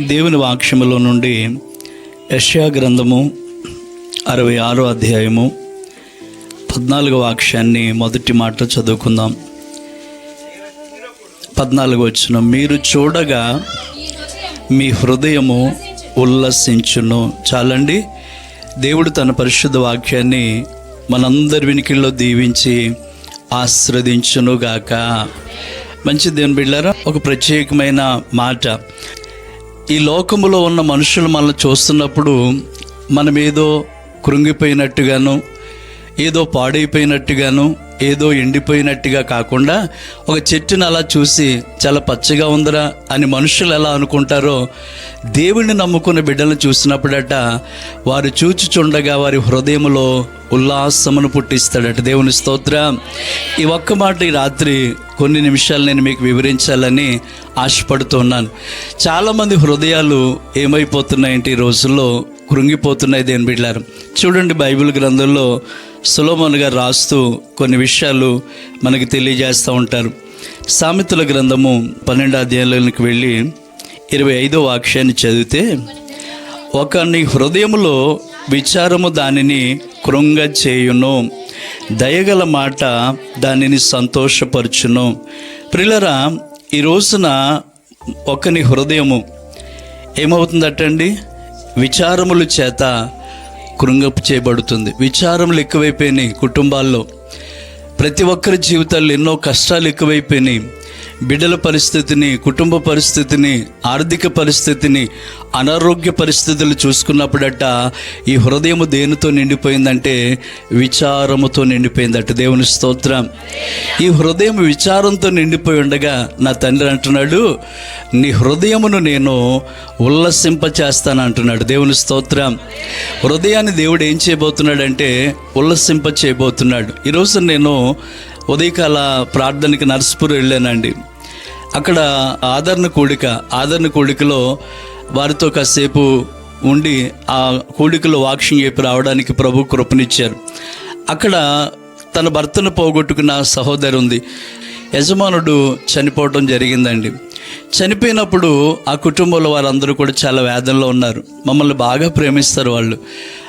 దేవుని వాక్యములో నుండి యష్యా గ్రంథము అరవై ఆరో అధ్యాయము పద్నాలుగో వాక్యాన్ని మొదటి మాట చదువుకుందాం. పద్నాలుగు వచ్చిన మీరు చూడగా మీ హృదయము ఉల్లసించును. చాలండి దేవుడు తన పరిశుద్ధ వాక్యాన్ని మనందరి వినికిల్లో దీవించి ఆశ్రదించునుగాక. మంచి దేవుని బిళ్ళారా ఒక ప్రత్యేకమైన మాట. ఈ లోకములో ఉన్న మనుషులు మనల్ని చూస్తున్నప్పుడు మనం ఏదో కృంగిపోయినట్టుగాను ఏదో పాడైపోయినట్టుగాను ఏదో ఎండిపోయినట్టుగా కాకుండా ఒక చెట్టుని అలా చూసి చాలా పచ్చగా ఉందిరా అని మనుషులు ఎలా అనుకుంటారో దేవుణ్ణి నమ్ముకున్న బిడ్డలను చూసినప్పుడట వారు చూచుచుండగా వారి హృదయములో ఉల్లాసమును పుట్టిస్తాడట. దేవుని స్తోత్ర. ఈ ఒక్క మాట ఈ రాత్రి కొన్ని నిమిషాలు నేను మీకు వివరించాలని ఆశపడుతున్నాను. చాలామంది హృదయాలు ఏమైపోతున్నాయంటే ఈ రోజుల్లో కృంగిపోతున్నాయి దేని బిడ్డారు చూడండి బైబిల్ గ్రంథంలో సులోమన్ గారు రాస్తూ కొన్ని విషయాలు మనకి తెలియజేస్తూ ఉంటారు. సామెతల గ్రంథము పన్నెండు అధ్యాయంలోకి వెళ్ళి ఇరవై ఐదో వాక్యాన్ని చదివితే ఒకని హృదయములో విచారము దానిని కృంగ చేయును దయగల మాట దానిని సంతోషపరచును. ప్రిలరా ఈ రోజున ఒకని హృదయము ఏమవుతుందటండి? విచారముల చేత కృంగపు చేయబడుతుంది. విచారములు ఎక్కువైపోయినాయి కుటుంబాల్లో. ప్రతి ఒక్కరి జీవితాల్లో ఎన్నో కష్టాలు ఎక్కువైపోయినాయి. బిడ్డల పరిస్థితిని కుటుంబ పరిస్థితిని ఆర్థిక పరిస్థితిని అనారోగ్య పరిస్థితులు చూసుకున్నప్పుడట ఈ హృదయము దేనితో నిండిపోయిందంటే విచారముతో నిండిపోయిందట. దేవుని స్తోత్రం. ఈ హృదయం విచారంతో నిండిపోయి ఉండగా నా తండ్రి అంటున్నాడు నీ హృదయమును నేను ఉల్లసింప చేస్తాను అంటున్నాడు దేవుని స్తోత్రం. హృదయాన్ని దేవుడు ఏం చేయబోతున్నాడంటే ఉల్లసింప చేయబోతున్నాడు ఈరోజు నేను ఉదయకాల ప్రార్థనకి నర్సుపూర్ వెళ్ళానండి. అక్కడ ఆదరణ కూడిక ఆదరణ కూడికలో వారితో కాసేపు ఉండి ఆ కూడికలో వాక్షింగ్ చెప్పి రావడానికి ప్రభు కృపనిచ్చారు. అక్కడ తన భర్తను పోగొట్టుకున్న సహోదరి ఉంది. యజమానుడు చనిపోవడం జరిగిందండి. చనిపోయినప్పుడు ఆ కుటుంబంలో వారందరూ కూడా చాలా వేదనలో ఉన్నారు. మమ్మల్ని బాగా ప్రేమిస్తారు వాళ్ళు.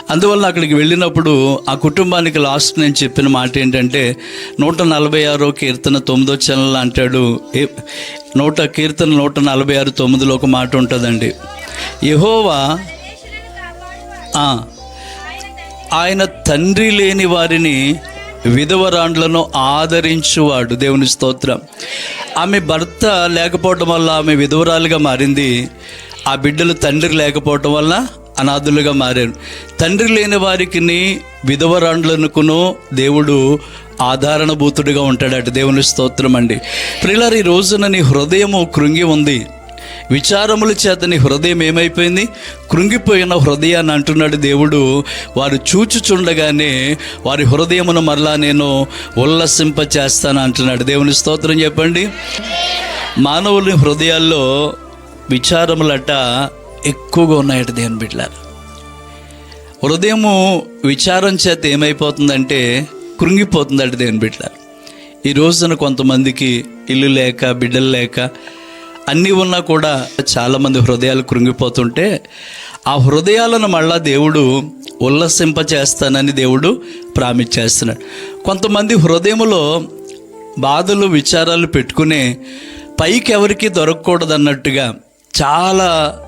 అందువల్ల అక్కడికి వెళ్ళినప్పుడు ఆ కుటుంబానికి లాస్ట్ నేను చెప్పిన మాట ఏంటంటే నూట నలభై ఆరో కీర్తన తొమ్మిదో చనల్ అంటాడు నూట కీర్తన నూట నలభై ఆరు తొమ్మిదిలో ఒక మాట ఉంటుందండి. యహోవా ఆయన తండ్రి లేని వారిని విధవరాండ్లను ఆదరించువాడు. దేవుని స్తోత్రం. ఆమె భర్త లేకపోవటం వల్ల ఆమె విధవరాలుగా మారింది. ఆ బిడ్డలు తండ్రి లేకపోవటం వల్ల అనాథులుగా మారారు. తండ్రి లేని వారికి విధవరాండ్లనుకును దేవుడు ఆధారణభూతుడిగా ఉంటాడట. దేవుని స్తోత్రం అండి. ప్రిల్లర్ ఈ రోజున నీ హృదయము కృంగి ఉంది. విచారముల చేత నీ హృదయం ఏమైపోయింది? కృంగిపోయిన హృదయాన్ని అంటున్నాడు దేవుడు. వారు చూచుచుండగానే వారి హృదయమును మరలా నేను ఉల్లసింప చేస్తాను అంటున్నాడు. దేవుని స్తోత్రం చెప్పండి. మానవుని హృదయాల్లో విచారములట ఎక్కువగా ఉన్నాయట దేవుని బిడ్డలారు. హృదయము విచారం చేత ఏమైపోతుందంటే కృంగిపోతుందట దేవుని బిడ్డలారు. ఈ రోజున కొంతమందికి ఇల్లు లేక బిడ్డలు లేక అన్నీ ఉన్నా కూడా చాలామంది హృదయాలు కృంగిపోతుంటే ఆ హృదయాలను మళ్ళా దేవుడు ఉల్లసింప చేస్తానని దేవుడు ప్రామిస్ చేస్తున్నాడు కొంతమంది హృదయములో బాధలు విచారాలు పెట్టుకునే పైకి ఎవరికి దొరకకూడదు అన్నట్టుగా చాలా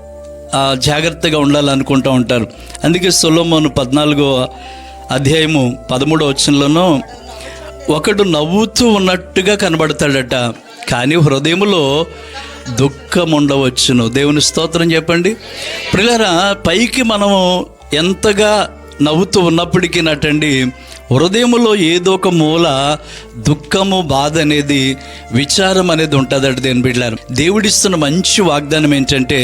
జాగ్రత్తగా ఉండాలనుకుంటూ ఉంటారు. అందుకే సొలోమోను పద్నాలుగో అధ్యాయము పదమూడో వచ్చంలోనూ ఒకడు నవ్వుతూ ఉన్నట్టుగా కనబడతాడట కానీ హృదయములో దుఃఖం ఉండవచ్చును దేవుని స్తోత్రం చెప్పండి. ప్రిలరా పైకి మనము ఎంతగా నవ్వుతూ ఉన్నప్పటికీ నటండి హృదయములో ఏదో ఒక మూల దుఃఖము బాధ అనేది విచారం అనేది ఉంటుందట దేని బిడ్డారు దేవుడిస్తున్న మంచి వాగ్దానం ఏంటంటే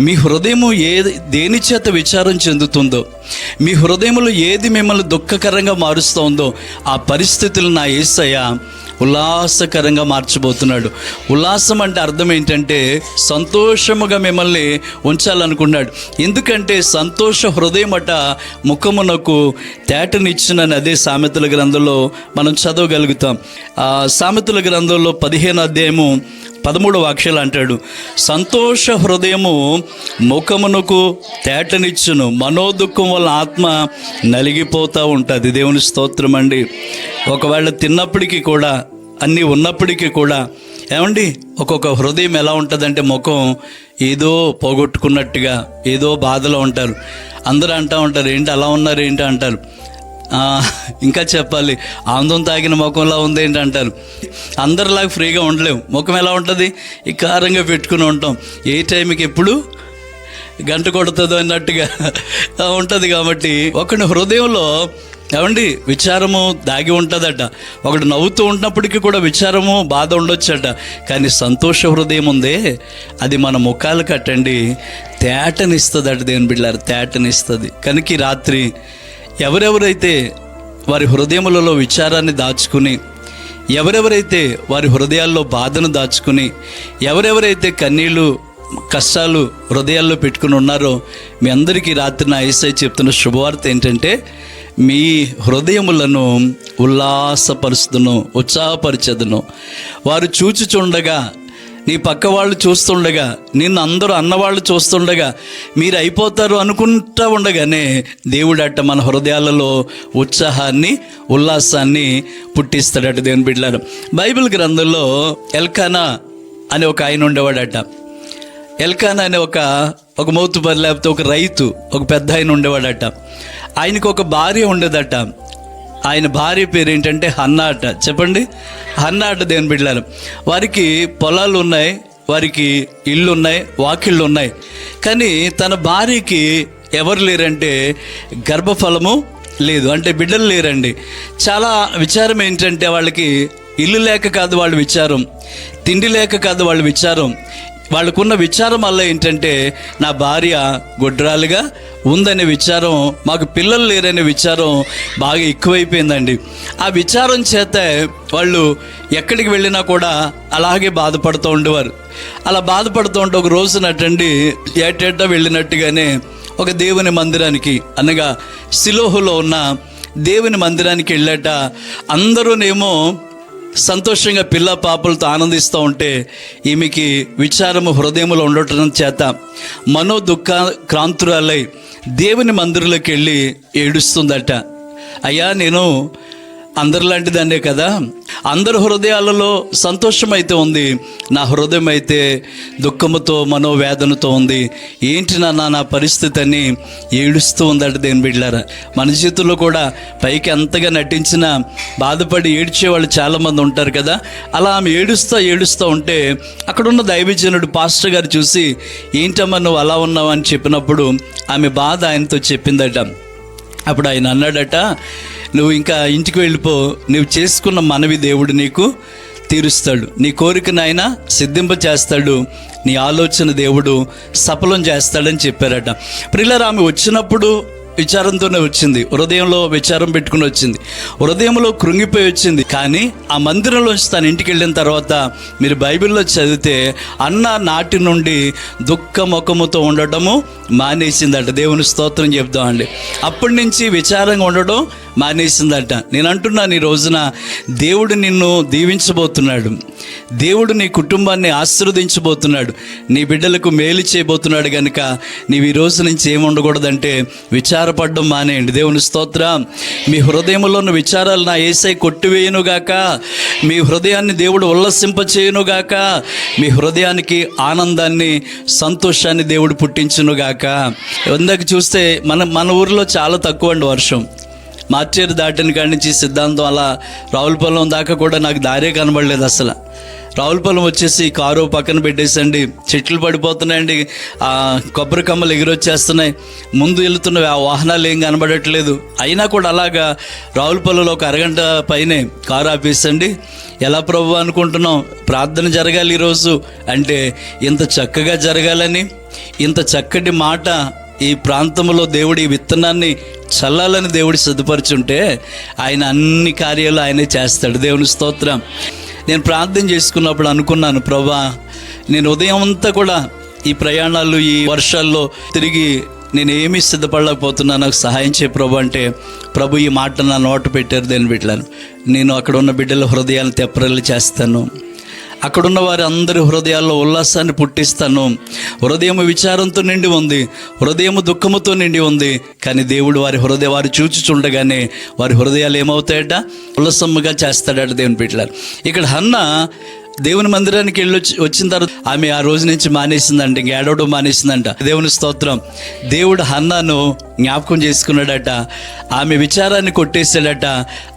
మీ హృదయము ఏ దేని చేత విచారం చెందుతుందో మీ హృదయములో ఏది మిమ్మల్ని దుఃఖకరంగా మారుస్తుందో ఆ పరిస్థితులు నా ఏసయ్య ఉల్లాసకరంగా మార్చబోతున్నాడు. ఉల్లాసం అంటే అర్థం ఏంటంటే సంతోషముగా మిమ్మల్ని ఉంచాలనుకున్నాడు. ఎందుకంటే సంతోష హృదయమట ముఖమునకు తేటనిచ్చినని అదే సామెతల గ్రంథంలో మనం చదవగలుగుతాం. సామెతల గ్రంథంలో పదిహేను అధ్యాయము పదమూడు వాక్యాలు అంటాడు. సంతోష హృదయము ముఖమునకు తేటనిచ్చును. మనోదుఖం వల్ల ఆత్మ నలిగిపోతూ ఉంటుంది. దేవుని స్తోత్రం అండి. ఒకవేళ తిన్నప్పటికీ కూడా అన్నీ ఉన్నప్పటికీ కూడా ఏమండి? ఒక్కొక్క హృదయం ఎలా ఉంటుందంటే ముఖం ఏదో పోగొట్టుకున్నట్టుగా ఏదో బాధలో ఉంటారు. అందరూ అంటూ ఉంటారు ఏంటి అలా ఉన్నారు? ఏంటి? అంటారు. ఇంకా చెప్పాలి. ఆందోళన తాగిన ముఖంలా ఉంది ఏంటి అంటారు అందరిలాగా ఫ్రీగా ఉండలేము. ముఖం ఎలా ఉంటుంది? ఈ కారంగా పెట్టుకుని ఉంటాం. ఏ టైంకి ఎప్పుడు గంట కొడుతుందో అన్నట్టుగా ఉంటుంది కాబట్టి ఒకటి హృదయంలో ఏమండి విచారము దాగి ఉంటుందట. ఒకడు నవ్వుతూ ఉన్నప్పటికీ కూడా విచారము బాధ ఉండొచ్చట. కానీ సంతోష హృదయం ఉందే అది మన ముఖాలు కట్టండి. తేటనిస్తుందట దేవుని బిడ్డారు తేటనిస్తుంది. కనుక రాత్రి ఎవరెవరైతే వారి హృదయములలో విచారాన్ని దాచుకుని ఎవరెవరైతే వారి హృదయాల్లో బాధను దాచుకుని ఎవరెవరైతే కన్నీళ్ళు కష్టాలు హృదయాల్లో పెట్టుకుని ఉన్నారో మీ అందరికీ రాత్రి నా ఏసై చెప్తున్న శుభవార్త ఏంటంటే మీ హృదయములను ఉల్లాసపరుస్తును ఉత్సాహపరిచదును. వారు చూచి చూడగా నీ పక్క వాళ్ళు చూస్తుండగా నిన్ను అందరూ అన్నవాళ్ళు చూస్తుండగా మీరు అయిపోతారు అనుకుంటా ఉండగానే దేవుడట మన హృదయాలలో ఉత్సాహాన్ని ఉల్లాసాన్ని పుట్టిస్తాడట దేవుని బిడ్డలారు. బైబిల్ గ్రంథంలో ఎల్కానా అనే ఒక ఆయన ఉండేవాడట. ఎల్కానా అనే ఒక ఒక మౌతుబరి లేకపోతే ఒక రైతు ఒక పెద్ద ఆయన ఉండేవాడట. ఆయనకు ఒక భార్య ఉండేదట. ఆయన భార్య పేరు ఏంటంటే హన్నాట. చెప్పండి. హన్నాట దేని బిడ్డలు వారికి పొలాలు ఉన్నాయి వారికి ఇల్లు ఉన్నాయి వాకిళ్ళు ఉన్నాయి. కానీ తన భార్యకి ఎవరు లేరంటే గర్భఫలము లేదు. అంటే బిడ్డలు లేరండి. చాలా విచారం ఏంటంటే వాళ్ళకి ఇల్లు లేక కాదు వాళ్ళు విచారం తిండి లేక కాదు వాళ్ళు విచారం. వాళ్ళకున్న విచారం వల్ల ఏంటంటే నా భార్య గుడ్రాలుగా ఉందనే విచారం మాకు పిల్లలు లేరనే విచారం బాగా ఎక్కువైపోయిందండి. ఆ విచారం చేత వాళ్ళు ఎక్కడికి వెళ్ళినా కూడా అలాగే బాధపడుతూ ఉండేవారు. అలా బాధపడుతూ ఉంటే ఒక రోజునటండి ఏటేటా వెళ్ళినట్టుగానే ఒక దేవుని మందిరానికి అనగా సిలోహులో ఉన్న దేవుని మందిరానికి వెళ్ళాట. అందరూనేమో సంతోషంగా పిల్ల పాపలతో ఆనందిస్తూ ఉంటే ఈమెకి విచారము హృదయంలో ఉండటం చేత మనో దుఃఖ క్రాంతురాలై దేవుని మందిరంలోకి వెళ్ళి ఏడుస్తుందట. అయ్యా నేను అందరిలాంటి దాన్నే కదా? అందరి హృదయాలలో సంతోషం అయితే ఉంది నా హృదయం అయితే దుఃఖముతో మనోవేదనతో ఉంది. ఏంటి నా నా పరిస్థితి అని ఏడుస్తూ ఉందట దేని బిడ్డారా మన జీవితంలో కూడా పైకి ఎంతగా నటించినా బాధపడి ఏడ్చే వాళ్ళు చాలామంది ఉంటారు కదా? అలా ఆమె ఏడుస్తూ ఏడుస్తూ ఉంటే అక్కడున్న దైవజనుడు పాస్టర్ గారు చూసి ఏంటమ్మా నువ్వు అలా ఉన్నావు అని చెప్పినప్పుడు ఆమె బాధ ఆయనతో చెప్పిందట. అప్పుడు ఆయన అన్నాడట నువ్వు ఇంకా ఇంటికి వెళ్ళిపో. నువ్వు చేసుకున్న మనవి దేవుడు నీకు తీరుస్తాడు. నీ కోరికను సిద్ధింప చేస్తాడు నీ ఆలోచన దేవుడు సఫలం చేస్తాడని చెప్పారట. ప్రిల్లర్ ఆమె వచ్చినప్పుడు విచారంతోనే వచ్చింది. హృదయంలో విచారం పెట్టుకుని వచ్చింది. హృదయంలో కృంగిపోయి వచ్చింది. కానీ ఆ మందిరంలోంచి తన ఇంటికి వెళ్ళిన తర్వాత మీరు బైబిల్లో చదివితే అన్న నాటి నుండి దుఃఖ ముఖముతో ఉండటము మానేసిందట. దేవుని స్తోత్రం చెప్దామండి. అప్పటి నుంచి విచారంగా ఉండడం మానేసిందట. నేను అంటున్నాను ఈ రోజున దేవుడు నిన్ను దీవించబోతున్నాడు. దేవుడు నీ కుటుంబాన్ని ఆశీర్వదించబోతున్నాడు. నీ బిడ్డలకు మేలు చేయబోతున్నాడు కనుక నీవు ఈ రోజు నుంచి ఏముండకూడదంటే విచారపడడం మానేయండి. దేవుని స్తోత్రం. మీ హృదయంలో ఉన్న విచారాలు నా ఏసై కొట్టివేయనుగాక మీ హృదయాన్ని దేవుడు ఉల్లసింపచేయనుగాక మీ హృదయానికి ఆనందాన్ని సంతోషాన్ని దేవుడు పుట్టించునుగాక ఇందాక చూస్తే మన మన ఊరిలో చాలా తక్కువ అండి వర్షం. మార్చేరు దాటిన కాడి నుంచి సిద్ధాంతం అలా రావులపాలెం దాకా కూడా నాకు దారే కనబడలేదు అసలు. రావులపాలెం వచ్చేసి కారు పక్కన పెట్టేసండి. చెట్లు పడిపోతున్నాయండి. కొబ్బరి కమ్మలు ఎగిరొచ్చేస్తున్నాయి. ముందు వెళ్తున్న వాహనాలు ఏం కనబడట్లేదు. అయినా కూడా అలాగా రావులపాలెంలో ఒక అరగంట పైనే కారు ఆపేసండి. ఎలా ప్రభు అనుకుంటున్నాం? ప్రార్థన జరగాలి ఈరోజు. అంటే ఇంత చక్కగా జరగాలని ఇంత చక్కటి మాట ఈ ప్రాంతంలో దేవుడి ఈ విత్తనాన్ని చల్లాలని దేవుడి సిద్ధపరచుంటే ఆయన అన్ని కార్యాలు ఆయనే చేస్తాడు. దేవుని స్తోత్రం. నేను ప్రార్థన చేసుకున్నప్పుడు అనుకున్నాను ప్రభా నేను ఉదయం అంతా కూడా ఈ ప్రయాణాలు ఈ వర్షాల్లో తిరిగి నేను ఏమీ సిద్ధపడలేకపోతున్నా నాకు సహాయం చే ప్రభు అంటే ప్రభు ఈ మాట నా నోట పెట్టారు దేని బిడ్డలను నేను అక్కడ ఉన్న బిడ్డల హృదయాలను తెప్పరలు చేస్తాను. అక్కడున్న వారి అందరి హృదయాల్లో ఉల్లాసాన్ని పుట్టిస్తాను. హృదయం విచారంతో నిండి ఉంది హృదయం దుఃఖముతో నిండి ఉంది. కానీ దేవుడు వారి హృదయ వారు చూచుచుండగానే వారి హృదయాలు ఏమవుతాయట? ఉల్లసమ్మగా చేస్తాడట దేవుని బిడ్డలారు. ఇక్కడ హన్న దేవుని మందిరానికి వెళ్ళి వచ్చి- వచ్చిన తర్వాత ఆమె ఆ రోజు నుంచి మానేసిందంట ఇంక ఏడవడం మానేసిందంట. దేవుని స్తోత్రం. దేవుడు హన్నాను జ్ఞాపకం చేసుకున్నాడట ఆమె విచారాన్ని కొట్టేశాడట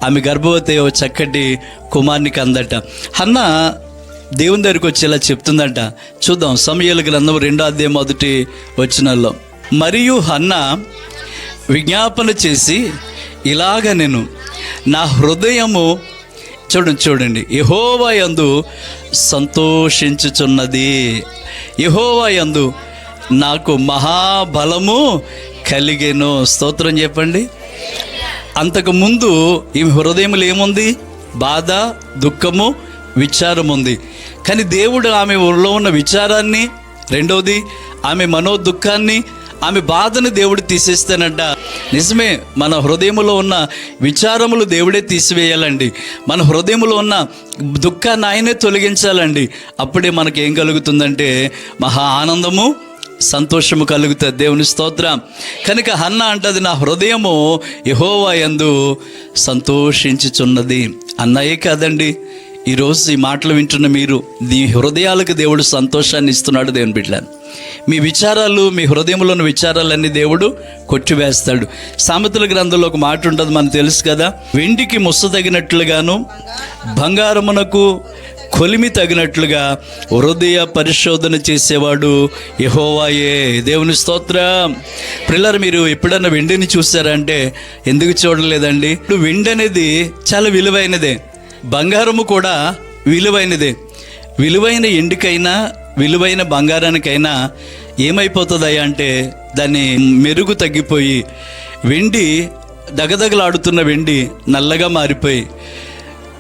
ఆమె గర్భవతి ఓ చక్కటి కుమార్నికి అందట. హన్నా దేవుని దగ్గరికి వచ్చి ఇలా చెప్తుందంట. చూద్దాం సమయాల గ్రంథం రెండో అధ్యాయం మొదటి వచ్చినల్లో మరియు హన్న విజ్ఞాపన చేసి ఇలాగ నేను నా హృదయము చూడండి చూడండి. యహోవా యందు సంతోషించుచున్నది. యహోవా యందు నాకు మహాబలము కలిగెను. స్తోత్రం చెప్పండి. అంతకుముందు ఈ హృదయంలో ఏముంది? బాధ దుఃఖము విచారం ఉంది. కానీ దేవుడు ఆమె ఊళ్ళో ఉన్న విచారాన్ని రెండవది ఆమె మనో దుఃఖాన్ని ఆమె బాధను దేవుడు తీసేస్తానంట. నిజమే మన హృదయంలో ఉన్న విచారములు దేవుడే తీసివేయాలండి. మన హృదయంలో ఉన్న దుఃఖాన్ని ఆయనే తొలగించాలండి. అప్పుడే మనకి ఏం కలుగుతుందంటే మహా ఆనందము సంతోషము కలుగుతుంది. దేవుని స్తోత్రం. కనుక హన్న అంటది నా హృదయము యహోవా యందు సంతోషించుచున్నది. అన్నయే కాదండి. ఈరోజు ఈ మాటలు వింటున్న మీరు నీ హృదయాలకు దేవుడు సంతోషాన్ని ఇస్తున్నాడు దేవుని బిడ్డలను మీ విచారాలు మీ హృదయంలో ఉన్న విచారాలన్నీ దేవుడు కొట్టివేస్తాడు. సామెతల గ్రంథంలో ఒక మాట ఉంటుంది మనకు తెలుసు కదా వెండికి ముస్స తగినట్లుగాను బంగారమునకు కొలిమి తగినట్లుగా హృదయ పరిశోధన చేసేవాడు యహోవాయే. దేవుని స్తోత్రం. పిల్లలు మీరు ఎప్పుడన్నా వెండిని చూసారంటే ఎందుకు చూడలేదండి? ఇప్పుడు వెండి అనేది చాలా విలువైనదే. బంగారము కూడా విలువైనదే. విలువైన ఎండికైనా విలువైన బంగారానికైనా ఏమైపోతుందయ్యా అంటే దాని మెరుగు తగ్గిపోయి వెండి దగదగలాడుతున్న వెండి నల్లగా మారిపోయి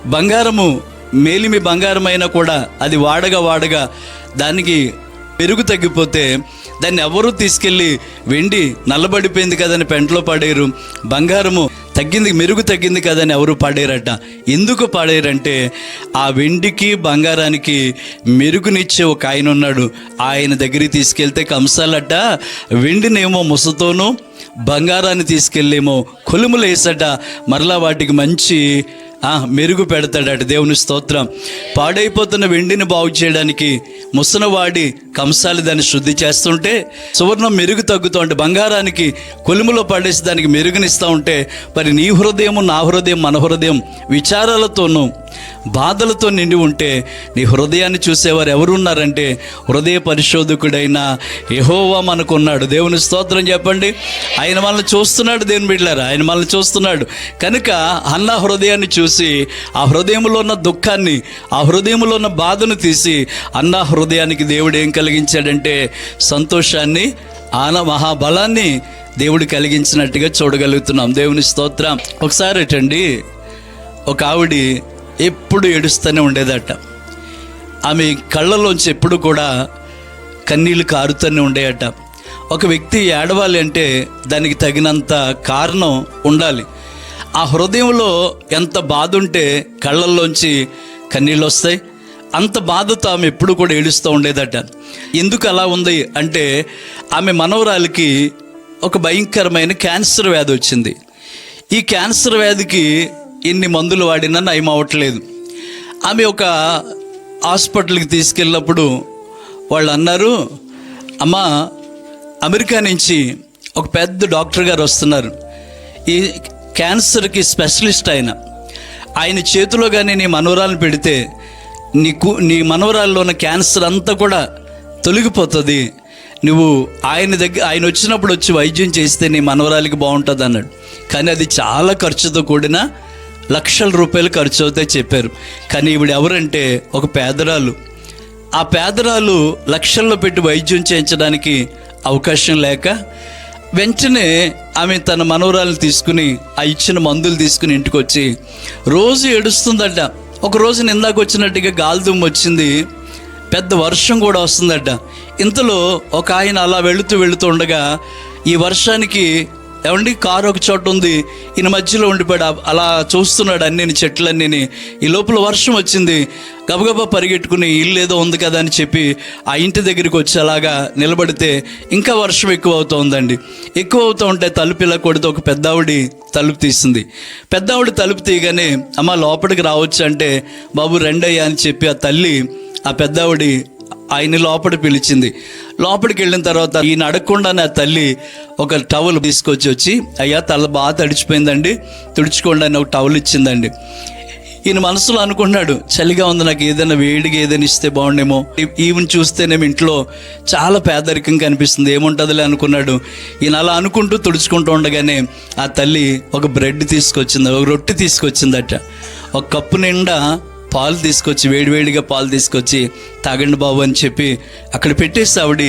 బంగారము మేలిమి బంగారమైనా కూడా అది వాడగా వాడగా దానికి పెరుగు తగ్గిపోతే దాన్ని ఎవరు తీసుకెళ్ళి వెండి నల్లబడిపోయింది కదని పెంటలో పడేరు. బంగారము తగ్గింది మెరుగు తగ్గింది కదని ఎవరు పాడేరట. ఎందుకు పాడేరంటే ఆ వెండికి బంగారానికి మెరుగునిచ్చే ఒక ఆయన ఉన్నాడు ఆయన దగ్గరికి తీసుకెళ్తే కంసాలట వెండినేమో ముసతోనూ బంగారాన్ని తీసుకెళ్ళేమో కొలుములు వేసట మరలా వాటికి మంచి మెరుగు పెడతాడట దేవుని స్తోత్రం. పాడైపోతున్న వెండిని బాగు చేయడానికి ముసనవాడి కంసాలి దాన్ని శుద్ధి చేస్తుంటే సువర్ణం మెరుగు తగ్గుతూ ఉంటే బంగారానికి కొలుములో పడేసి దానికి మెరుగునిస్తూ ఉంటే మరి నీ హృదయం నా హృదయం మన హృదయం విచారాలతోనూ బాధలతో నిండి ఉంటే నీ హృదయాన్ని చూసేవారు ఎవరు ఉన్నారంటే హృదయ పరిశోధకుడైన యహోవా మనకున్నాడు. దేవుని స్తోత్రం చెప్పండి. ఆయన మనల్ని చూస్తున్నాడు దేవుని బిడ్డారు ఆయన మనల్ని చూస్తున్నాడు. కనుక అన్న హృదయాన్ని చూసి ఆ హృదయంలో ఉన్న దుఃఖాన్ని ఆ హృదయంలో ఉన్న బాధను తీసి అన్న హృదయానికి దేవుడు ఏం కలిగించాడంటే సంతోషాన్ని ఆన మహాబలాన్ని దేవుడు కలిగించినట్టుగా చూడగలుగుతున్నాం. దేవుని స్తోత్రం. ఒకసారి ఏంటండి ఒక ఆవిడ ఎప్పుడు ఏడుస్తూనే ఉండేదట. ఆమె కళ్ళలోంచి ఎప్పుడు కూడా కన్నీళ్ళు కారుతూనే ఉండేయట. ఒక వ్యక్తి ఏడవాలి అంటే దానికి తగినంత కారణం ఉండాలి. ఆ హృదయంలో ఎంత బాధ ఉంటే కళ్ళల్లోంచి కన్నీళ్ళు వస్తాయి. అంత బాధతో ఆమె ఎప్పుడు కూడా ఏడుస్తూ ఉండేదట. ఎందుకు అలా ఉంది అంటే ఆమె మనవరాలికి ఒక భయంకరమైన క్యాన్సర్ వ్యాధి వచ్చింది. ఈ క్యాన్సర్ వ్యాధికి ఎన్ని మందులు వాడినా నయం అవ్వట్లేదు. ఆమె ఒక హాస్పిటల్కి తీసుకెళ్ళినప్పుడు వాళ్ళు అన్నారు అమ్మ అమెరికా నుంచి ఒక పెద్ద డాక్టర్ గారు వస్తున్నారు. ఈ క్యాన్సర్కి స్పెషలిస్ట్ ఆయన. ఆయన చేతిలో కానీ నీ మనవరాలను పెడితే నీకు నీ మనవరాల్లో ఉన్న క్యాన్సర్ అంతా కూడా తొలగిపోతుంది. నువ్వు ఆయన దగ్గర ఆయన వచ్చినప్పుడు వచ్చి వైద్యం చేస్తే నీ మనవరాలికి బాగుంటుంది అన్నాడు కానీ అది చాలా ఖర్చుతో కూడిన లక్షల రూపాయలు ఖర్చు అవుతాయి చెప్పారు. కానీ ఈవిడ ఎవరంటే ఒక పేదరాలు. ఆ పేదరాలు లక్షల్లో పెట్టి వైద్యం చేయించడానికి అవకాశం లేక వెంటనే ఆమె తన మనవరాలను తీసుకుని ఆ ఇచ్చిన మందులు తీసుకుని ఇంటికి వచ్చి రోజు ఏడుస్తుందట. ఒక రోజు నిందాకు వచ్చినట్టుగా గాలిదుమ్ము వచ్చింది. పెద్ద వర్షం కూడా వస్తుందట. ఇంతలో ఒక ఆయన అలా వెళుతూ వెళుతూ ఉండగా ఈ వర్షానికి ఏమండి? కారు ఒక చోట ఉంది. ఈయన మధ్యలో ఉండిపోయాడు. అలా చూస్తున్నాడు అన్ని చెట్లన్నీ ఈ లోపల వర్షం వచ్చింది. గబగబా పరిగెట్టుకుని ఇల్లు ఏదో ఉంది కదా అని చెప్పి ఆ ఇంటి దగ్గరికి వచ్చేలాగా నిలబడితే ఇంకా వర్షం ఎక్కువ అవుతోందండి ఎక్కువ అవుతూ ఉంటే తలుపు ఇలా కొడితే ఒక పెద్దావిడి తలుపు తీస్తుంది. పెద్దావిడ తలుపు తీయగానే అమ్మ లోపలికి రావచ్చు? అంటే బాబు రెండయ్యా అని చెప్పి ఆ తల్లి ఆ పెద్దావిడి ఆయన లోపల పిలిచింది. లోపలికి వెళ్ళిన తర్వాత ఈయన అడగకుండానే ఆ తల్లి ఒక టవల్ తీసుకొచ్చి వచ్చి అయ్యా తల బాగా తడిచిపోయిందండి తుడుచుకోండి అని ఒక టవల్ ఇచ్చిందండి. ఈయన మనసులో అనుకున్నాడు చలిగా ఉంది నాకు ఏదైనా వేడిగా ఏదైనా ఇస్తే బాగుండేమో. ఈ- ఈవెన్ చూస్తేనేమో ఇంట్లో చాలా పేదరికం కనిపిస్తుంది ఏముంటుందిలే అనుకున్నాడు. ఈయన అలా అనుకుంటూ తుడుచుకుంటూ ఉండగానే ఆ తల్లి ఒక బ్రెడ్ తీసుకొచ్చింది ఒక రొట్టె తీసుకొచ్చిందట. ఒక కప్పు నిండా పాలు తీసుకొచ్చి వేడివేడిగా పాలు తీసుకొచ్చి తాగండి బాబు అని చెప్పి అక్కడ పెట్టేసి ఆవిడ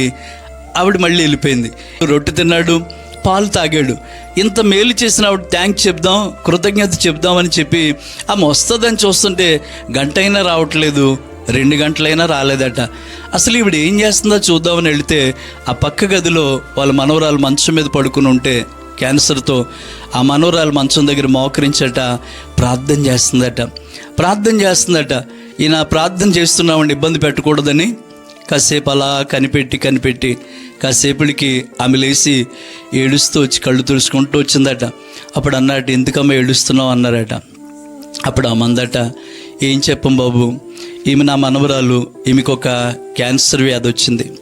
ఆవిడ మళ్ళీ వెళ్ళిపోయింది. రొట్టె తిన్నాడు పాలు తాగాడు. ఇంత మేలు చేసిన ఆవిడ థ్యాంక్స్ చెప్దాం కృతజ్ఞత చెప్దామని చెప్పి ఆమె వస్తుందని చూస్తుంటే గంట అయినా రావట్లేదు రెండు గంటలైనా రాలేదట. అసలు ఈవిడ ఏం చేస్తుందో చూద్దామని వెళితే ఆ పక్క గదిలో వాళ్ళ మనవరాలు మంచం మీద పడుకుని ఉంటే క్యాన్సర్తో ఆ మనోరాలు మంచం దగ్గర మోకరించట ప్రార్థన చేస్తుందట. ప్రార్థన చేస్తుందట. ఈయన ప్రార్థన చేస్తున్నామండి ఇబ్బంది పెట్టకూడదని కాసేపు అలా కనిపెట్టి కనిపెట్టి కాసేపుడికి ఆమె లేచి ఏడుస్తూ వచ్చి కళ్ళు తుడుచుకుంటూ వచ్చిందట. అప్పుడు అన్నట్టు ఎందుకమ్మ ఏడుస్తున్నావు? అన్నారట. అప్పుడు ఆమె అందట ఏం చెప్పం బాబు? ఈమె నా మనవరాలు ఈమెకు ఒక క్యాన్సర్ వ్యాధి వచ్చింది.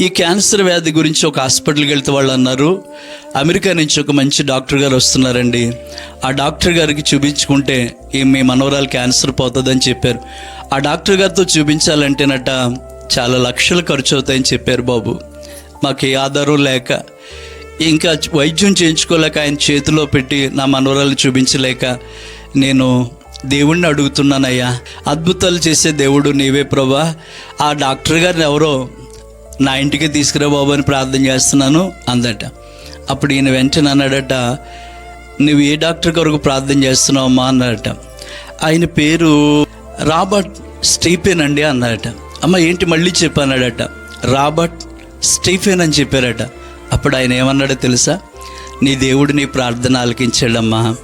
ఈ క్యాన్సర్ వ్యాధి గురించి ఒక హాస్పిటల్కి వెళ్తే వాళ్ళు అన్నారు. అమెరికా నుంచి ఒక మంచి డాక్టర్ గారు వస్తున్నారండి. ఆ డాక్టర్ గారికి చూపించుకుంటే ఈ మీ మనవరాలు క్యాన్సర్ పోతుందని చెప్పారు. ఆ డాక్టర్ గారితో చూపించాలంటేనట చాలా లక్షలు ఖర్చు అవుతాయని చెప్పారు బాబు. మాకు ఏ ఆధారం లేక ఇంకా వైద్యం చేయించుకోలేక ఆయన చేతిలో పెట్టి నా మనవరాలు చూపించలేక నేను దేవుణ్ణి అడుగుతున్నానయ్యా. అద్భుతాలు చేసే దేవుడు నీవే ప్రభా. ఆ డాక్టర్ గారిని ఎవరో నా ఇంటికి తీసుకురా బాబు అని ప్రార్థన చేస్తున్నాను అందట. అప్పుడు ఈయన వెంటనే అన్నాడట నువ్వు ఏ డాక్టర్ కొరకు ప్రార్థన చేస్తున్నావు అమ్మా? అన్నాడట. ఆయన పేరు రాబర్ట్ స్టీఫెన్ అండి అన్నాడట. అమ్మ ఏంటి మళ్ళీ చెప్పన్నాడట రాబర్ట్ స్టీఫెన్ అని చెప్పారట. అప్పుడు ఆయన ఏమన్నాడో తెలుసా? నీ దేవుడు నీ ప్రార్థన ఆలకించాడమ్మా.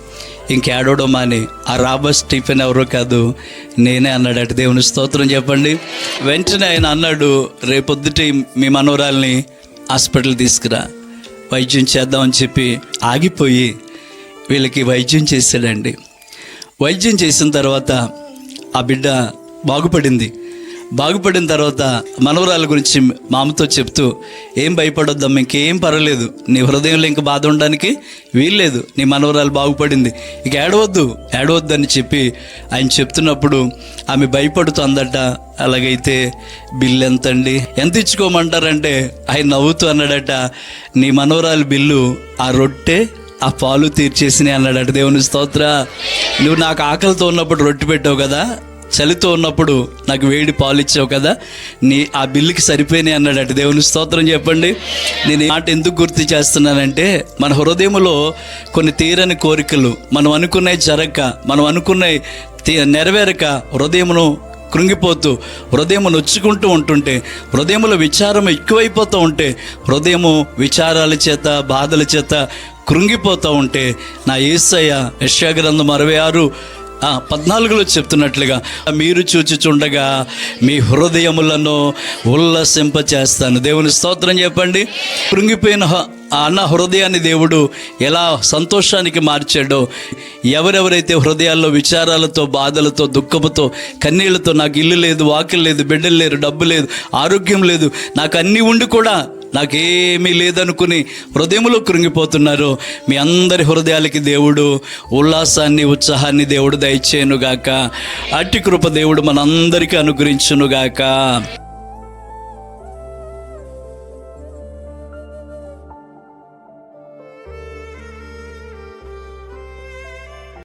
ఇంకేడవడం మాని ఆ రాబర్ట్ స్టీఫెన్ ఎవరో కాదు నేనే అన్నాడట దేవుని స్తోత్రం చెప్పండి. వెంటనే ఆయన అన్నాడు రేపొద్దుటి మీ మనోరాల్ని హాస్పిటల్ తీసుకురా. వైద్యం చేద్దామని చెప్పి ఆగిపోయి వీళ్ళకి వైద్యం చేశాడండి. వైద్యం చేసిన తర్వాత ఆ బిడ్డ బాగుపడింది. బాగుపడిన తర్వాత మనవరాల గురించి మామతో చెప్తూ ఏం భయపడొద్దమ్మా ఇంకేం పర్వాలేదు. నీ హృదయంలో ఇంక బాధ ఉండడానికి వీల్లేదు. నీ మనవరాలు బాగుపడింది. ఇక ఏడవద్దు ఏడవద్దు అని చెప్పి ఆయన చెప్తున్నప్పుడు ఆమె భయపడుతుందట. అలాగైతే బిల్లు ఎంత అండి ఎంత ఇచ్చుకోమంటారంటే ఆయన నవ్వుతూ అన్నాడట నీ మనవరాలు బిల్లు ఆ రొట్టె ఆ పాలు తీర్చేసినాయి అన్నాడట దేవుని స్తోత్ర. నువ్వు నాకు ఆకలితో ఉన్నప్పుడు రొట్టె పెట్టావు కదా చలితో ఉన్నప్పుడు నాకు వేడి పాలు ఇచ్చావు కదా నీ ఆ బిల్లుకి సరిపోయినాయి అన్నాడట. దేవుని స్తోత్రం చెప్పండి. నేను మాట ఎందుకు గుర్తు చేస్తున్నానంటే మన హృదయంలో కొన్ని తీరని కోరికలు మనం అనుకున్నవి జరగక మనం అనుకున్నవి తీ- నెరవేరక హృదయమును కృంగిపోతూ హృదయం నొచ్చుకుంటూ ఉంటుంటే హృదయంలో విచారం ఎక్కువైపోతూ ఉంటే హృదయము విచారాల చేత బాధల చేత కృంగిపోతూ ఉంటే నా ఏసయ్య యశాగ్రంథం అరవై ఆరు పద్నాలుగులో చెప్తున్నట్లుగా మీరు చూచుచుండగా మీ హృదయములను ఉల్లసింప చేస్తాను. దేవుని స్తోత్రం చెప్పండి. కృంగిపోయిన హ- అన్న హృదయాన్ని దేవుడు ఎలా సంతోషానికి మార్చాడో ఎవరెవరైతే హృదయాల్లో విచారాలతో బాధలతో దుఃఖముతో కన్నీళ్ళతో నాకు ఇల్లు లేదు వాకిలు లేదు బిడ్డలు లేరు డబ్బు లేదు ఆరోగ్యం లేదు నాకు అన్నీ ఉండి కూడా నాకేమీ లేదనుకుని హృదయంలో కృంగిపోతున్నారు. మీ అందరి హృదయాలకి దేవుడు ఉల్లాసాన్ని ఉత్సాహాన్ని దేవుడు దయచేయనుగాక. అట్టి కృప దేవుడు మనందరికీ అనుగ్రహించునుగాక.